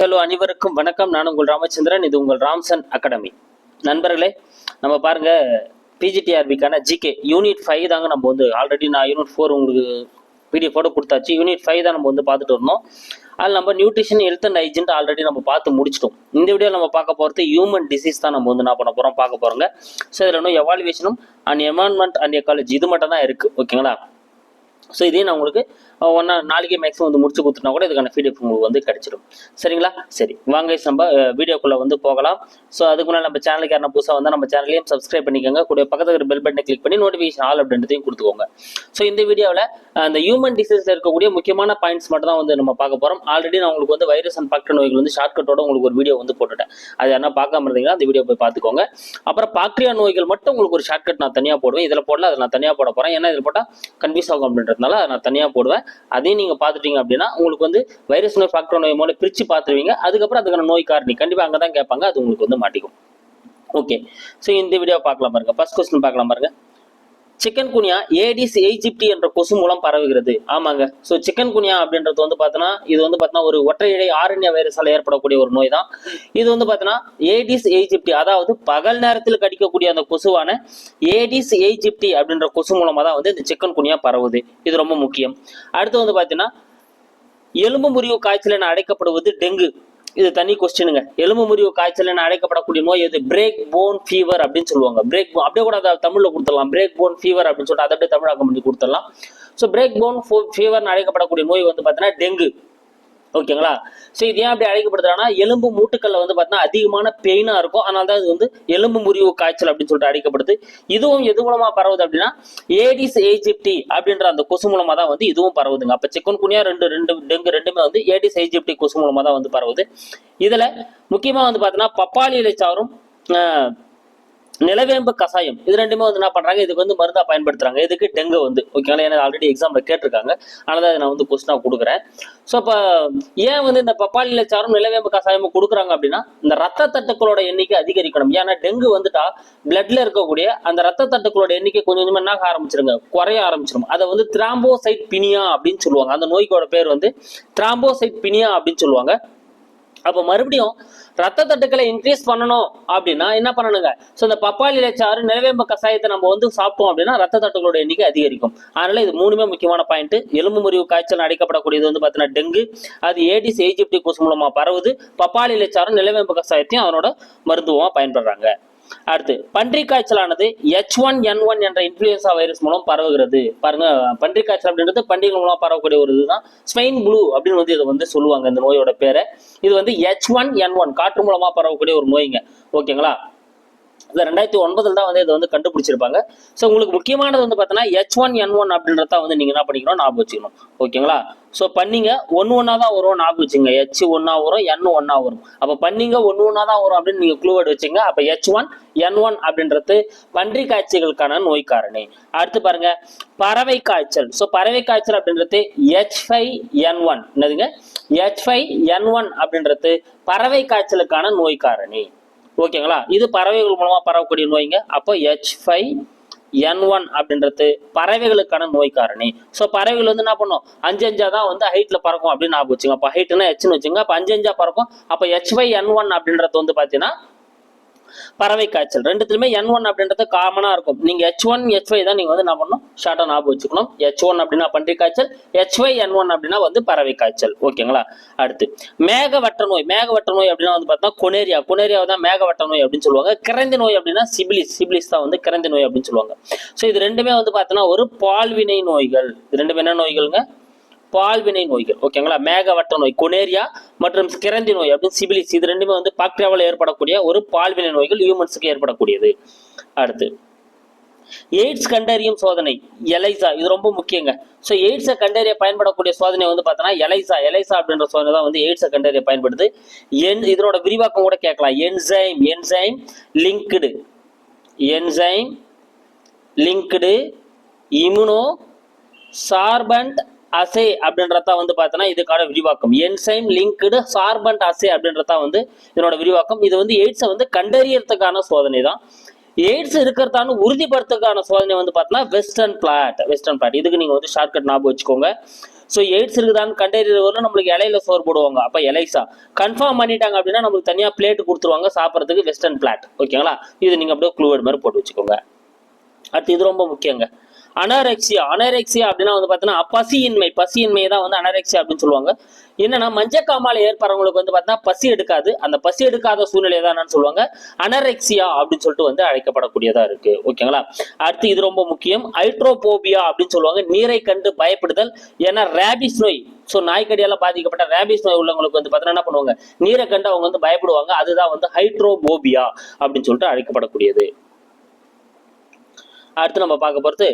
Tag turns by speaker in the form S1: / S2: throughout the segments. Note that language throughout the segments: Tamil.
S1: ஹலோ அனைவருக்கும் வணக்கம். நான் உங்கள் ராமச்சந்திரன் இது உங்கள் ராம்சன் அகாடமி. நண்பர்களே நம்ம பாருங்க பிஜிடிஆர்பிக்கான ஜிகே யூனிட் ஃபைவ் தாங்க நம்ம வந்து ஆல்ரெடி நான் யூனிட் ஃபோர் உங்களுக்கு பிடிஎஃபோட கொடுத்தாச்சு. யூனிட் ஃபைவ் தான் நம்ம வந்து பார்த்துட்டு இருந்தோம். அதில் நம்ம nutrition health and hygiene already நம்ம பார்த்து முடிச்சிட்டோம். இந்த வீடியோ நம்ம பார்க்க போகிறது ஹியூமன் டிசீஸ் தான் நம்ம வந்து என்ன பண்ண போகிறோம் பார்க்க போகிறோங்க ஸோ இதில் இன்னும் எவாலுவேஷனும் அண்ட் என்வான்மெண்ட் அண்ட் எக்காலஜி இது மட்டும் தான் இருக்குது ஓகேங்களா? ஸோ இதையும் நான் உங்களுக்கு ஒன்றா நாளைக்கே மேக்ஸிமம் வந்து முடிச்சு கொடுத்துனா கூட இதுக்கான ஃபீட்பேக் உங்களுக்கு வந்து கிடைச்சிடும் சரிங்களா? சரி. வாங்க நம்ம வீடியோக்குள்ளே வந்து போகலாம். ஸோ அதுக்கு முன்னாடி நம்ம சேனலுக்கு யாரும் புதுசாக வந்தால் நம்ம சேனலையும் சப்ஸ்கிரைப் பண்ணிக்கோங்க. கூட பக்கத்தில் இருக்கிற பெல் பட்டனை கிளிக் பண்ணி நோட்டிஃபிகேஷன் ஆல் அப்படின்றதையும் கொடுத்துக்கோங்க. ஸோ இந்த வீடியோவில் அந்த ஹியூமன் டிசீஸில் இருக்கக்கூடிய முக்கியமான பாயிண்ட்ஸ் மட்டும் தான் வந்து நம்ம பார்க்க போகிறோம் ஆல்ரெடி நான் உங்களுக்கு வந்து வைரஸ் அண்ட் பாக்டர் நோய்கள் வந்து ஷார்ட்கட்டோட உங்களுக்கு ஒரு வீடியோ வந்து போட்டுட்டேன். அது என்ன பார்க்காம இருந்தீங்கன்னா அந்த வீடியோ போய் பார்த்துக்கோங்க. அப்புறம் பாக்டீரியா நோய்கள் மட்டும் உங்களுக்கு ஒரு ஷார்ட்கட் நான் தனியாக போடுவேன். இதில் போடல அதை நான் தனியாக போட போகிறேன் ஏன்னா இதில் போட்டால் கன்ஃபியூஸ் ஆகும் அப்படின்றது. அதை நான் தனியாக போடுவேன். அதையும் நீங்கள் பார்த்துட்டீங்க அப்படின்னா உங்களுக்கு வந்து வைரஸ் நோய் ஃபேக்டர் நோய் மூலம் பிரித்து பார்த்துருவீங்க. அதுக்கப்புறம் அதுக்கான நோய் காரணி கண்டிப்பாக அங்கே தான் கேட்பாங்க. அது உங்களுக்கு வந்து மாட்டிக்கும். ஓகே. ஸோ இந்த வீடியோ பார்க்கலாம் பாருங்க. ஃபர்ஸ்ட் கொஸ்டின் பார்க்கலாம் பாருங்க. சிக்கன் குனியா ஏடிஸ் எய்ஜிப்டி என்ற கொசு மூலம் பரவுகிறது. ஆமாங்க. ஸோ சிக்கன் குனியா அப்படின்றது வந்து பார்த்தோன்னா இது வந்து பார்த்தோன்னா ஒரு ஒற்றை இழை ஆரண்ய வைரஸால் ஏற்படக்கூடிய ஒரு நோய் தான். இது வந்து பார்த்தோன்னா ஏடிஸ் எய்ஜிப்டி அதாவது பகல் நேரத்தில் கடிக்கக்கூடிய அந்த கொசுவான ஏடிஸ் எய்ஜிப்டி அப்படின்ற கொசு மூலமாக தான் வந்து இந்த சிக்கன் குனியா பரவுது. இது ரொம்ப முக்கியம். அடுத்து வந்து பார்த்தீங்கன்னா எலும்பு முறிவு காய்ச்சல் என அழைக்கப்படுவது டெங்கு. இது தனி கொஸ்டினுங்க எலும்பு முறிவு காய்ச்சல் என அழைக்கப்படக்கூடிய நோய் எது? பிரேக் போன் ஃபீவர் அப்படின்னு சொல்லுவாங்க. பிரேக் அப்படியே கூட அதை தமிழ்ல கொடுத்துடலாம். பிரேக் போன் ஃபீவர் அப்படின்னு சொல்லிட்டு அதை அப்படியே தமிழாக்கம் பண்ணி கொடுத்துடலாம். ஸோ பிரேக் போன் ஃபீவர்னு அழைக்கப்படக்கூடிய நோய் வந்து பார்த்தீங்கன்னா டெங்கு. ஓகேங்களா? ஸோ இது ஏன் அப்படி அழைக்கப்படுதுன்னா எலும்பு மூட்டுக்கல்ல வந்து பார்த்தீங்கன்னா அதிகமான பெயினாக இருக்கும். அதனால தான் இது வந்து எலும்பு முறிவு காய்ச்சல் அப்படின்னு சொல்லிட்டு அழைக்கப்படுது. இதுவும் எது மூலமாக பரவுது அப்படின்னா ஏடிஸ் ஏஜிப்டி அப்படின்ற அந்த கொசு மூலமாக தான் வந்து இதுவும் பரவுதுங்க. அப்போ சிக்கன் குனியா ரெண்டு ரெண்டு டெங்கு ரெண்டுமே வந்து ஏடிஸ் ஏஜிப்டி கொசு மூலமாக தான் வந்து பரவுது. இதில் முக்கியமாக வந்து பார்த்தீங்கன்னா பப்பாளி இலைச்சாரும் நிலவேம்பு கசாயம் இது ரெண்டுமே வந்து என்ன பண்றாங்க? இதுக்கு வந்து மருந்தா பயன்படுத்துறாங்க. இதுக்கு டெங்கு வந்து. ஓகேங்களா ஏன்னா ஆல்ரெடி எக்ஸாம்ல கேட்டிருக்காங்க. அதனால தான் நான் வந்து கொஸ்டினா கொடுக்குறேன். ஸோ இப்போ ஏன் வந்து இந்த பப்பாளியில சாரும் நிலவேம்பு கசாயமும் கொடுக்குறாங்க அப்படின்னா இந்த ரத்த தட்டுக்களோட எண்ணிக்கை அதிகரிக்கணும். ஏன்னா டெங்கு வந்துட்டா பிளட்ல இருக்கக்கூடிய அந்த ரத்த தட்டுக்களோட எண்ணிக்கை கொஞ்சம் கொஞ்சமா என்ன ஆரம்பிச்சிருங்க? குறைய ஆரம்பிச்சிடும் அதை வந்து திராம்போசைட் பினியா அப்படின்னு சொல்லுவாங்க. அந்த நோய்க்கோட பேர் வந்து திராம்போசைட் பினியா அப்படின்னு சொல்லுவாங்க. அப்போ மறுபடியும் ரத்த தட்டுக்களை இன்க்ரீஸ் பண்ணணும் அப்படின்னா என்ன பண்ணணுங்க? ஸோ இந்த பப்பாளி இலைச்சாறு நிலவேம்பு கஷாயத்தை நம்ம வந்து சாப்பிட்டோம் அப்படின்னா ரத்த தட்டுகளோட எண்ணிக்கை அதிகரிக்கும். அதனால இது மூணுமே முக்கியமான பாயிண்ட் எலும்பு முறிவு காய்ச்சல் அடைக்கப்படக்கூடியது வந்து பார்த்தீங்கன்னா டெங்கு அது ஏடிஸ் ஏஜிப்டி கொசு மூலமாக பரவுது. பப்பாளி இலைச்சாறு நிலவேம்பு கஷாயத்தையும் அவனோட மருத்துவமாக பயன்படுறாங்க. அடுத்து பன்றி காய்ச்சலானது எச் ஒன் என் ஒன் என்ற இன்ஃபுளுசா வைரஸ் மூலம் பரவுகிறது. பாருங்க பன்றி காய்ச்சல் அப்படின்றது பண்டிகை மூலம் பரவக்கூடிய ஒரு இதுதான். ஸ்பெயின் ப்ளூ அப்படின்னு வந்து இதை வந்து சொல்லுவாங்க இந்த நோயோட பேரை. இது வந்து எச் ஒன் என் ஒன் காற்று மூலமா பரவக்கூடிய ஒரு நோய்ங்க. ஓகேங்களா இது ரெண்டாயிரத்தி ஒன்பதில் தான் வந்து இதை வந்து கண்டுபிடிச்சிருப்பாங்க. ஸோ உங்களுக்கு முக்கியமானது வந்து பார்த்தீங்கன்னா எச் ஒன் என் ஒன் அப்படின்றத வந்து நீங்கள் என்ன பண்ணிக்கணும்? ஞாபகம் வச்சுக்கணும். ஓகேங்களா? ஸோ பண்ணிங்க ஒன்று ஒன்றா தான் வரும் ஞாபகம் வச்சுங்க எச் ஒன்றா வரும் என் ஒன்றா வரும். அப்போ பண்ணிங்க ஒன்று ஒன்றா தான் வரும் அப்படின்னு நீங்கள் க்ளூவேர்டு வச்சுங்க அப்போ எச் ஒன் என் ஒன் அப்படின்றது பன்றி காய்ச்சல்களுக்கான நோய் காரணி அடுத்து பாருங்க பறவை காய்ச்சல். ஸோ பறவை காய்ச்சல் அப்படின்றது எச் ஃபைவ் என் ஒன் என்னதுங்க? எச் ஃபைவ் என் ஒன் அப்படின்றது பறவை காய்ச்சலுக்கான நோய் காரணி ஓகேங்களா? இது பறவைகள் மூலமா பரவக்கூடிய நோய்ங்க. அப்போ ஹெச் ஃபைவ் என் ஒன் அப்படின்றது பறவைகளுக்கான நோய் காரணி. ஸோ பறவைகள் வந்து என்ன பண்ணும்? அஞ்சு அஞ்சா தான் வந்து ஹைட்ல பறக்கும் அப்படின்னு ஞாபகம் வச்சுங்க அப்போ ஹைட்னா எச்னு வச்சுங்க அப்போ அஞ்சு அஞ்சா பறக்கும். அப்போ ஹெச் ஃபைவ் என் ஒன் அப்படின்றது வந்து பார்த்தீங்கன்னா பறவை காய்ச்சல். ரெண்டுத்துலயுமே என் ஒன் அப்படின்றது காமனா இருக்கும். நீங்க ஹெச் ஒன் ஹெச் எச் தான் நீங்க வந்து என்ன பண்ணணும்? ஷார்ட்டா ஞாபகம் வச்சுக்கணும். ஹெச் ஒன் அப்படின்னா பன்றி காய்ச்சல். ஹெச் ஒய் என் ஒன் அப்படின்னா வந்து பறவை காய்ச்சல். ஓகேங்களா? அடுத்து மேகவட்ட நோய். மேகவட்ட நோய் அப்படின்னா வந்து பார்த்தா கொனேரியா. கொனேரியா தான் மேகவட்ட நோய் அப்படின்னு சொல்லுவாங்க. கிறந்தி நோய் அப்படின்னா சிபிலிஸ். சிபிலிஸ் தான் வந்து கிறந்தி நோய் அப்படின்னு சொல்லுவாங்க. ஸோ இது ரெண்டுமே வந்து பார்த்தீங்கன்னா ஒரு பால்வினை நோய்கள். இது ரெண்டுமே என்ன நோய்கள்ங்க? பால்வினை நோய்கள். ஓகேங்களா மேகவட்ட நோய் கொனேரியா மற்றும் கிரந்தி நோய் அப்படின்னு சிபிலிஸ். இது ரெண்டுமே வந்து பாக்டீரியாவால் ஏற்படக்கூடிய ஒரு பால்வினை நோய்கள் ஹியூமன்ஸுக்கு ஏற்படக்கூடியது. அடுத்து எய்ட்ஸ் கண்டறியும் சோதனை எலைசா. இது ரொம்ப முக்கியங்க. ஸோ எய்ட்ஸை கண்டறிய பயன்படக்கூடிய சோதனை வந்து பார்த்தோன்னா எலைசா. எலைசா அப்படின்ற சோதனை தான் வந்து எய்ட்ஸை கண்டறிய பயன்படுது. என் இதனோட விரிவாக்கம் கூட கேட்கலாம். Enzyme enzyme linked. Enzyme linked immunosorbent assay அப்படின்றதா வந்து பார்த்தோன்னா இதுக்கான விரிவாக்கம். என்சைம் லிங்க்டு சார்பண்ட் அசை அப்படின்றதா வந்து இதனோட விரிவாக்கம். இது வந்து எய்ட்ஸை வந்து கண்டறியறதுக்கான சோதனை தான் எய்ட்ஸ் இருக்கிறதான்னு உறுதிப்படுத்துறதுக்கான சோதனை வந்து பார்த்தோன்னா வெஸ்டர்ன் பிளாட் வெஸ்டர்ன் பிளாட் இதுக்கு நீங்கள் வந்து ஷார்ட்கட் ஞாபகம் வச்சுக்கோங்க. ஸோ எய்ட்ஸ் இருக்குதான்னு கண்டறியவர்கள் நம்மளுக்கு இலையில சோறு போடுவாங்க. அப்போ எலைசா கன்ஃபார்ம் பண்ணிட்டாங்க அப்படின்னா நம்மளுக்கு தனியாக பிளேட் கொடுத்துருவாங்க சாப்பிட்றதுக்கு வெஸ்டர்ன் பிளாட் ஓகேங்களா இது நீங்கள் அப்படியே க்ளூவேட் மாதிரி போட்டு வச்சுக்கோங்க. அடுத்து இது ரொம்ப முக்கியங்க. அனரெக்சியா அனரெக்சியா அப்படின்னா வந்து பார்த்தீங்கன்னா பசியின்மை பசியின்மை தான் வந்து அனரெக்சியா அப்படின்னு சொல்லுவாங்க. என்னன்னா மஞ்சக்காமால ஏற்படுறவங்களுக்கு வந்து பார்த்தீங்கன்னா பசி எடுக்காது. அந்த பசி எடுக்காத சூழ்நிலை தான் என்னன்னு சொல்லுவாங்க. அனரெக்சியா அப்படின்னு சொல்லிட்டு வந்து அழைக்கப்படக்கூடியதா இருக்கு. ஓகேங்களா? அடுத்து இது ரொம்ப முக்கியம். ஹைட்ரோபோபியா அப்படின்னு சொல்லுவாங்க. நீரை கண்டு பயப்படுதல். ஏன்னா ரேபிஸ் நோய். ஸோ நாய்க்கடியால பாதிக்கப்பட்ட ரேபிஸ் நோய் உள்ளவங்களுக்கு வந்து பார்த்தீங்கன்னா என்ன பண்ணுவாங்க? நீரை கண்டு அவங்க வந்து பயப்படுவாங்க. அதுதான் வந்து ஹைட்ரோபோபியா அப்படின்னு சொல்லிட்டு அழைக்கப்படக்கூடியது. அடுத்து நம்ம பார்க்க போகிறது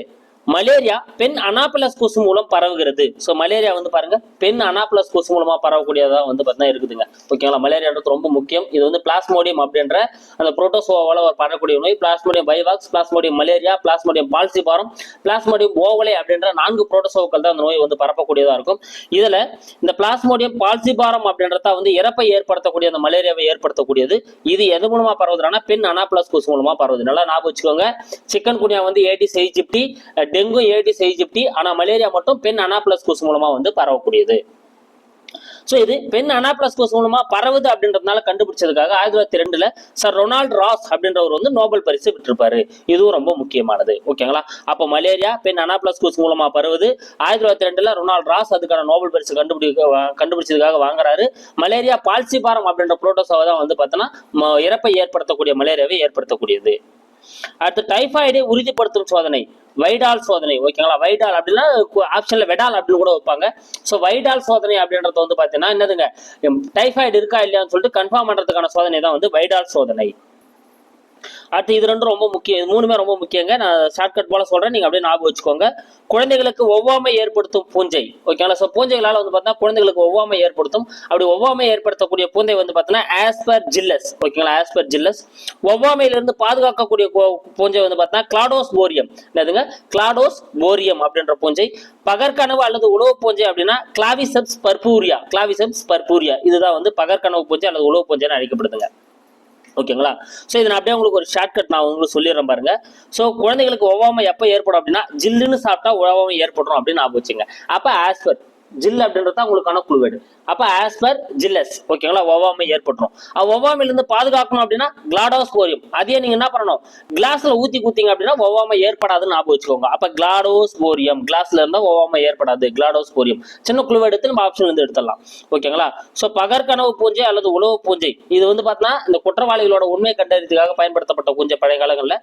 S1: மலேரியா பெண் அனாபிளஸ் கொசு மூலம் பரவுகிறது. ஸோ மலேரியா வந்து பாருங்க பெண் அனாபிளஸ் கொசு மூலமா பரவக்கூடியதா வந்து பார்த்தீங்கன்னா இருக்குதுங்க. ஓகேங்களா மலேரியான்றது ரொம்ப முக்கியம். இது வந்து பிளாஸ்மோடியம் அப்படின்ற அந்த புரோட்டோசோவால ஒரு பரவக்கூடிய நோய். Plasmodium vivax plasmodium malaria plasmodium falciparum plasmodium ovale அப்படின்ற நான்கு புரோட்டோசோக்கள் தான் அந்த நோய் வந்து பரப்பக்கூடியதா இருக்கும். இதுல இந்த பிளாஸ்மோடியம் பால்சிபாரம் அப்படின்றத வந்து இறப்பை ஏற்படுத்தக்கூடிய அந்த மலேரியாவை ஏற்படுத்தக்கூடியது. இது எது மூலமா பரவுதுன்னா பெண் அனாபிளஸ் கொசு மூலமா பரவுது. நல்லா ஞாபகம் வச்சுக்கோங்க. சிக்கன் குனியா வந்து Aedes aegypti dengue Aedes aegypti ஆனால் மலேரியா மட்டும் பெண் அனாபிளஸ் கொசு மூலமாக வந்து பரவக்கூடியது. ஸோ இது பெண் அனாபிளஸ் கொசு மூலமா பரவுது அப்படின்றதுனால கண்டுபிடிச்சதுக்காக ஆயிரத்தி தொள்ளாயிரத்தி ரெண்டுல சார் ரொனால்ட் ராஸ் அப்படின்றவர் வந்து நோபல் பரிசு விட்டிருப்பாரு இதுவும் ரொம்ப முக்கியமானது. ஓகேங்களா? அப்போ மலேரியா பெண் அனாபிளஸ் கொசு மூலமா பரவுது. ஆயிரத்தி தொள்ளாயிரத்தி ரெண்டுல ரொனால்ட் ராஸ் அதுக்கான நோபல் பரிசு கண்டுபிடிக்க கண்டுபிடிச்சதுக்காக வாங்குறாரு. மலேரியா பால்சிபாரம் அப்படின்ற புரோட்டோசாவை தான் வந்து பார்த்தோன்னா இறப்பை ஏற்படுத்தக்கூடிய மலேரியாவை ஏற்படுத்தக்கூடியது. அடுத்து டைஃபாய்டை உறுதிப்படுத்தும் சோதனை. வைடால் சோதனை ஓகேங்களா? வைடால் அப்படின்னா ஆப்ஷன்ல வெடால் அப்படின்னு கூட வைப்பாங்க. ஸோ வைடால் சோதனை அப்படின்றது வந்து பார்த்தீங்கன்னா என்னதுங்க? டைஃபாய்டு இருக்கா இல்லையான்னு சொல்லிட்டு கன்ஃபார்ம் பண்ணுறதுக்கான சோதனை தான் வந்து வைடால் சோதனை. அடுத்து இது ரெண்டும் ரொம்ப முக்கியம். இது மூணுமே ரொம்ப முக்கியங்க. நான் ஷார்ட்கட் போல சொல்றேன். நீங்க அப்படியே ஞாபகம் வச்சுக்கோங்க. குழந்தைகளுக்கு ஒவ்வாமை ஏற்படுத்தும் பூஞ்சை. ஓகேங்களா ஸோ பூஞ்சைகளால வந்து பார்த்தீங்கன்னா குழந்தைகளுக்கு ஒவ்வாமை ஏற்படுத்தும். அப்படி ஒவ்வாமை ஏற்படுத்தக்கூடிய பூஞ்சை வந்து பார்த்தீங்கன்னா ஆஸ்பர் ஜில்லஸ் ஓகேங்களா ஆஸ்பர் ஜில்லஸ் ஒவ்வாமையிலிருந்து பாதுகாக்கக்கூடிய பூஞ்சை வந்து பார்த்தீங்கன்னா கிளாடோஸ் போரியம் என்னதுங்க? கிளாடோஸ் போரியம் அப்படின்ற பூஞ்சை. பகற்கனவு அல்லது உணவு பூஞ்சை அப்படின்னா கிளாவிசப்ஸ் பர்பூரியா கிளாவிசப்ஸ் பர்பூரியா இதுதான் வந்து பகற்கனவு பூஞ்சை அல்லது உணவு பூஞ்சைன்னு அழைக்கப்படுதுங்க. ஓகேங்களா? ஸோ இதை நான் அப்படியே உங்களுக்கு ஒரு ஷார்ட்கட் நான் உங்களுக்கு சொல்லிடுறேன் பாருங்க. ஸோ குழந்தைகளுக்கு ஒவ்வாமை எப்போ ஏற்படும் அப்படின்னா ஜில்லுன்னு சாப்பிட்டா ஒவ்வாமை ஏற்படும் அப்படின்னு நான் வச்சுங்க. அப்போ ஆஸ்பர் ஜில் அப்படின்றது தான் உங்களுக்கான குழுவேடு. அப்போ ஆஸ் பர் ஜில்லஸ் ஓகேங்களா ஒவ்வாமை ஏற்பட்டுரும். அது ஒவ்வாமையிலிருந்து பாதுகாக்கணும் அப்படின்னா கிளாடோஸ்போரியம் அதையே நீங்க என்ன பண்ணணும்? கிளாஸ்ல ஊத்தி குத்திங்க அப்படின்னா ஒவ்வாமை ஏற்படாதுன்னு ஞாபகம் வச்சுக்கோங்க. அப்ப கிளாடோஸ்போரியம் கிளாஸ்ல இருந்தா ஒவ்வாமை ஏற்படாது. கிளாடோஸ்போரியம் சின்ன குழுவை எடுத்து நம்ம ஆப்ஷன் வந்து எடுத்துடலாம். ஓகேங்களா ஸோ பகற்கனவு பூஞ்சை அல்லது உழவு பூஞ்சை. இது வந்து பார்த்தீங்கன்னா இந்த குற்றவாளிகளோட உண்மை கண்டறியதுக்காக பயன்படுத்தப்பட்ட பூஞ்சை பழைய காலங்களில்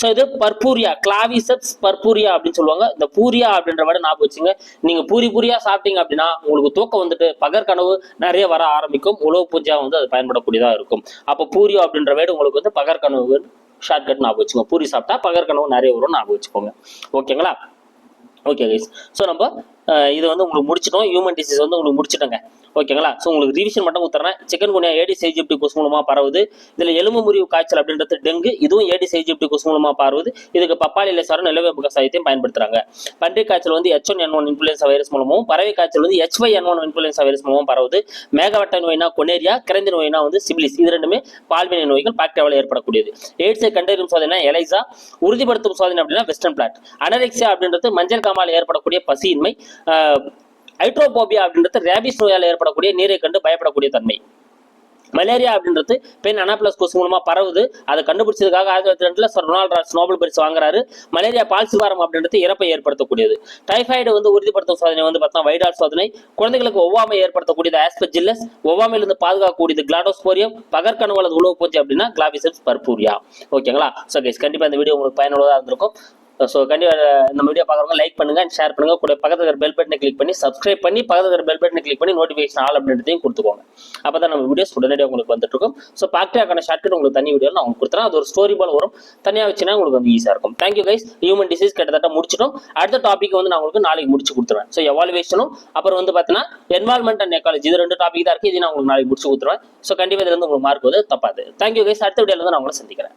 S1: ஸோ இது பர்பூரியா கிளாவிசப்ஸ் பர்பூரியா அப்படின்னு சொல்லுவாங்க. இந்த பூரியா அப்படின்ற வேர்டு ஞாபகம் வச்சுங்க நீங்க பூரி பூரியா சாப்பிட்டு சாப்பிட்டீங்க அப்படின்னா உங்களுக்கு தூக்கம் வந்துட்டு பகற்கனவு நிறைய வர ஆரம்பிக்கும். உழவு பூஞ்சையா வந்து அது பயன்படக்கூடியதா இருக்கும். அப்போ பூரியோ அப்படின்ற வேடு உங்களுக்கு வந்து பகற்கனவு ஷார்ட்கட் ஞாபகம் வச்சுக்கோங்க. பூரி சாப்பிட்டா பகற்கனவு நிறைய வரும் ஞாபகம் வச்சுக்கோங்க. ஓகேங்களா ஓகே கைஸ் ஸோ நம்ம இது வந்து உங்களுக்கு முடிச்சிட்டோம். ஹியூமன் டிசீஸ் வந்து உங்களுக்கு முடிச்சிட்டோங்க. ஓகேங்களா? ஸோ உங்களுக்கு ரிவிஷன் மட்டும் கொடுத்துறேன். சிக்கன் குனியா ஏடிஸ் எஜிப்டி கொசு மூலமாக பரவுது. இதில் எலும்பு முறிவு காய்ச்சல் அப்படின்றது டெங்கு இதுவும் ஏடிஸ் எஜிப்டி கொசு மூலமாக பரவுது. இதுக்கு பப்பாளி லேசாரம் நிலவேம்பு கசாயத்தையும் பயன்படுத்துறாங்க. பன்றி காய்ச்சல் வந்து H one N one influenza virus மூலமும் பறவை காய்ச்சல் வந்து H Y N one influenza virus மூலமும் பரவுது. மேகவட்ட நோய்னா கொனேரியா கிரந்தி நோய்னா வந்து சிபிலிஸ். இது ரெண்டுமே பால்வினை நோய்கள் பாக்டீரியாவில் ஏற்படக்கூடியது. எய்ட்ஸை கண்டறியும் சோதனை எலைசா. உறுதிப்படுத்தும் சோதனை அப்படின்னா வெஸ்டர்ன் பிளாட் அனரெக்சியா அப்படின்றது மஞ்சள் காமால் ஏற்படக்கூடிய பசியின்மை. ஹைட்ரோபோபியா அப்படின்றது ரேபிஸ் நோயால் ஏற்படக்கூடிய நீரை கண்டு பயப்படக்கூடிய தன்மை. மலேரியா அப்படின்றது பெண் அனாபிளஸ் கொசு மூலமா பரவுது. அதை கண்டுபிடிச்சதுக்காக ஆயிரத்தி தொள்ளாயிரத்தி ரெண்டுல சார் ரொனால்ட் ராஸ் நோபல் பரிசு வாங்குறாரு. மலேரியா பால்சிவாரம் அப்படின்றது இறப்பை ஏற்படுத்தக்கூடியது. டைஃபாய்டு வந்து உறுதிப்படுத்தும் சோதனை வந்து பார்த்தா வைடால் சோதனை. குழந்தைகளுக்கு ஒவ்வாமை ஏற்படுத்தக்கூடியது ஆஸ்பெஜில்லஸ் ஒவ்வாமையிலிருந்து பாதுகாக்கக்கூடியது கிளாடோஸ்போரியம் பகற்கனவு அல்லது உணவு பூச்சி அப்படின்னா கிளாபிசப்ஸ் பர்பூரியா ஓகேங்களா ஸோ கைஸ் கண்டிப்பா இந்த வீடியோ உங்களுக்கு பயனுள்ளதாக இருந்திருக்கும். ஸோ கண்டிப்பாக இந்த வீடியோ பார்க்குறவங்க லைக் பண்ணுங்க ஷேர் பண்ணுங்க. கூட பக்கத்தில் இருக்கிற பெல் பட்டனை கிளிக் பண்ணி சப்ஸ்கிரைப் பண்ணி பக்கத்தில் இருக்கிற பெல் பட்டனை கிளிக் பண்ணி நோட்டிஃபிகேஷன் ஆல் அப்படின்றதையும் கொடுத்துக்கோங்க. அப்போ தான் நம்ம வீடியோஸ் உடனடியாக உங்களுக்கு வந்துட்டு இருக்கும் ஸோ பாக்டரியாக்கான ஷார்ட்கட் உங்களுக்கு தனி வீடியோ நான் உங்களுக்கு கொடுத்துறேன். அது ஒரு ஸ்டோரி பால் வரும். தனியாக வச்சுன்னா உங்களுக்கு வந்து ஈஸியாக இருக்கும். தேங்க்யூ கைஸ் ஹியூமன் டிசீஸ் கிட்டத்தட்ட முடிச்சிட்டோம். அடுத்த டாபிக் வந்து நான் உங்களுக்கு நாளைக்கு முடிச்சு கொடுத்துருவேன். ஸோ எவாலுவேஷனும் அப்புறம் வந்து பார்த்தீங்கன்னா என்வால்மெண்ட் அண்ட் எக்காலஜி இது ரெண்டு டாபிக் தான் இருக்குது இது நான் உங்களுக்கு நாளைக்கு முடிச்சு கொடுத்துருவேன். ஸோ கண்டிப்பாக இதுலேருந்து உங்களுக்கு மார்க் வந்து தப்பாது. தேங்க்யூ கைஸ் அடுத்த வீடியோவில் வந்து நான் உங்களை சந்திக்கிறேன்.